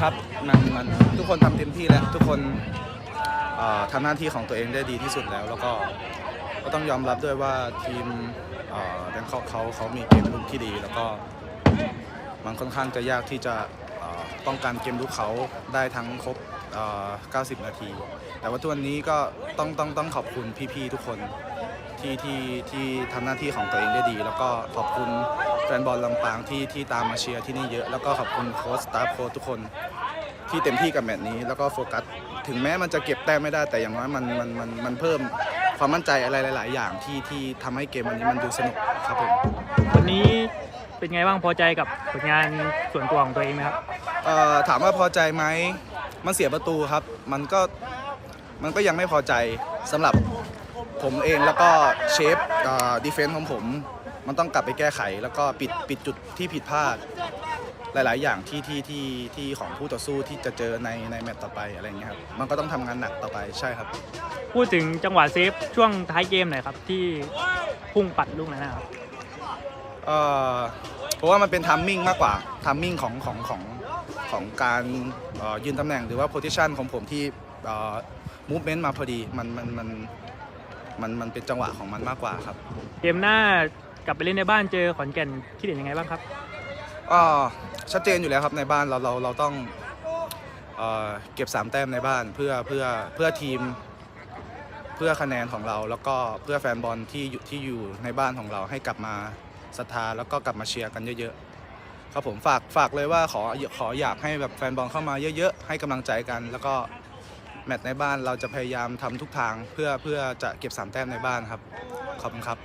ครับมันมันทุกคนทำเต็มที่แล้วทุกคนเอ่อทำหน้าที่ของตัวเองได้ดีที่สุดแล้ว แล้วก็ก็ต้องยอมรับด้วยว่าทีมแบงคอกเขาเขามีเกมลุกที่ดี แล้วก็มันค่อนข้างจะยากที่จะเอ่อป้องกันเกมลุกเขาได้ทั้งครบเอ่อ90 นาที แต่ว่าทุกวันนี้ก็ต้องต้องต้องขอบคุณพี่ๆทุกคน ที่ที่ที่ทำหน้าที่ของตัวเองได้ดี แล้วก็ขอบคุณแฟนบอลลำปางที่ที่ตามมาเชียร์ที่นี่เยอะ แล้วก็ขอบคุณโค้ชสตาฟโค้ชทุกคนที่เต็มที่กับแมตช์นี้ แล้วก็โฟกัสถึงแม้มันจะเก็บแต้มไม่ได้แต่อย่างน้อยมันมันมันมันเพิ่มความมั่นใจอะไรหลาย ๆ อย่างที่ที่ทำให้เกมวันนี้มันดูสนุกครับผมวันนี้เป็นไงบ้างพอใจกับผลงานส่วนตัวของตัวเองไหมครับเอ่อถามว่าพอใจไหมมันเสียประตูครับ มันก็มันก็ยังไม่พอใจสำหรับ ผมเองแล้วก็เชฟดีเฟนส์ของผมมันต้องกลับไปแก้ไข แล้วก็ปิดปิดจุดที่ผิดพลาด หลาย ๆ อย่างที่ที่ที่ที่ของผู้ต่อสู้ที่จะเจอในในแมตช์ต่อไปอะไรอย่างเงี้ยครับมันก็ต้องทำงานหนักต่อไปใช่ครับ พูดถึงจังหวะเซฟช่วงท้ายเกมหน่อยครับที่พุ่งปัดลูกนั้นนะครับเอ่อเพราะว่ามันเป็นทัมมิ่งมากกว่าทัมมิ่งของของของของการเอ่อยืนตำแหน่งหรือว่าโพ i ิชันของผมที่มูฟเมนต์มาพอดีมันมันมัน มันมันเป็นจังหวะของมันมากกว่าครับ เกมหน้ากลับไปเล่นในบ้านเจอขอนแก่นคิดเห็นยังไงบ้างครับก็ชัดเจนอยู่แล้วครับในบ้านเราเราเราต้องเอ่อเก็บ3แต้มในบ้านเพื่อเพื่อเพื่อทีม เพื่อคะแนนของเรา แล้วก็เพื่อแฟนบอลที่อยู่ที่อยู่ในบ้านของเราให้กลับมาศรัทธาแล้วก็กลับมาเชียร์กันเยอะๆครับผมฝากฝากเลยว่าขอขออยากให้แบบแฟนบอลเข้ามาเยอะๆให้กำลังใจกัน แล้วก็ แมตช์ในบ้านเราจะพยายามทำทุกทางเพื่อเพื่อจะเก็บ3แต้มในบ้านครับ ขอบคุณครับ